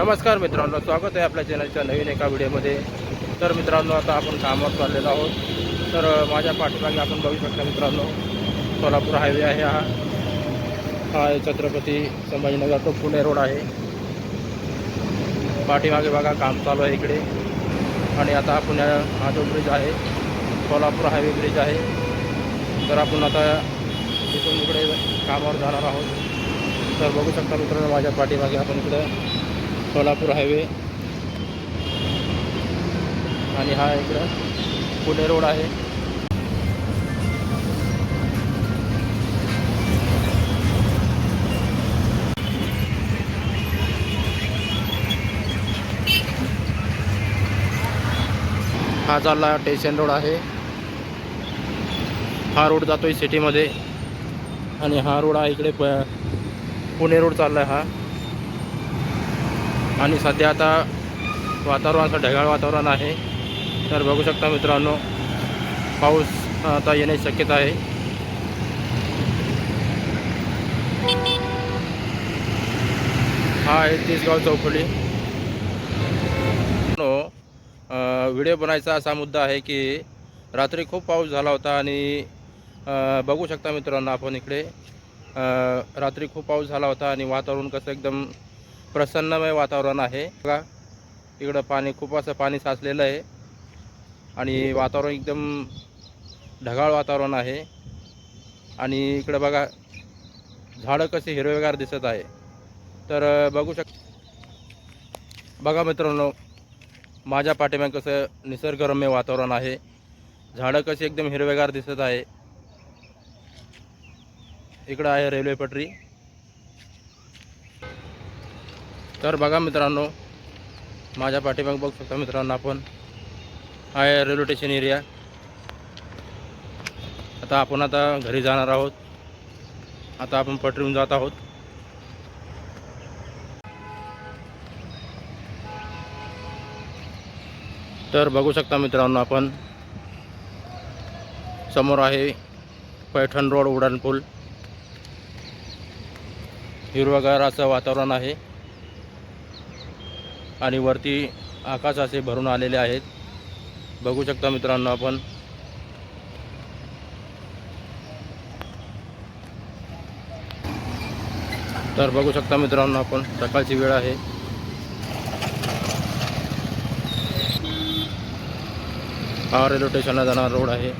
नमस्कार मित्रांनो स्वागत आहे आपल्या चॅनलच्या नवीन एका व्हिडिओमध्ये. तर मित्रांनो आता आपण कामावर चाललेलो आहोत. तर माझ्या पाठीमागे आपण बघू शकता मित्रांनो सोलापूर हायवे आहे हा. हा छत्रपती संभाजीनगर तो पुणे रोड आहे. पाठीमागे बघा काम चालू आहे इकडे. आणि आता आपण हा जो ब्रिज आहे. सोलापूर हायवे ब्रिज आहे. तर आपण आता इथून इकडे कामावर जाणार आहोत. तर बघू शकता मित्रांनो माझ्या पाठीमागे आपण इकडं सोलापूर हायवे. आणि हा इकडं पुणे रोड आहे. हा चालला टेशन रोड आहे. हा रोड जातोय सिटीमध्ये. आणि हा रोड आहे इकडे प पुणे रोड चालला आहे हा. आणि सध्या आता वातावरण असं ढगाळ वातावरण आहे. तर बघू शकता मित्रांनो पाऊस आता येण्याची शक्यता आहे. हा आहे तीसगाव चौफुली. नो व्हिडिओ बनायचा असा मुद्दा आहे की रात्री खूप पाऊस झाला होता आणि बघू शकता मित्रांनो आपण इकडे रात्री खूप पाऊस झाला होता आणि वातावरण कसं एकदम प्रसन्नमय वातावरण आहे. बघा इकडं पाणी खूप असं पाणी साचलेलं आहे. आणि वातावरण एकदम ढगाळ वातावरण आहे. आणि इकडं बघा झाडं कसे हिरवेगार दिसत आहे. तर बघू शक बघा मित्रांनो माझ्या पाठीमागे कसं निसर्गरम्य वातावरण आहे. झाडं कसे एकदम हिरवेगार दिसत आहे. इकडं आहे रेल्वे पटरी. तर बघा मित्रांनो माझ्या पाठीमाग बघू शकता मित्रांनो आपण. आहे रेल्वे स्टेशन एरिया. आता आपण आता घरी जाणार आहोत. आता आपण पटरीहून जात आहोत. तर बघू शकता मित्रांनो आपण. समोर आहे पैठण रोड उड्डाण पूल हिरवगार असं वातावरण आहे. आणि वरती आकाश असे भरून आलेले आहेत. बघू शकता मित्रांनो आपण. तर बघू शकता मित्रांनो आपण सकाळची वेळ आहे. हा रेल्वे स्टेशनला जाणारा रोड आहे.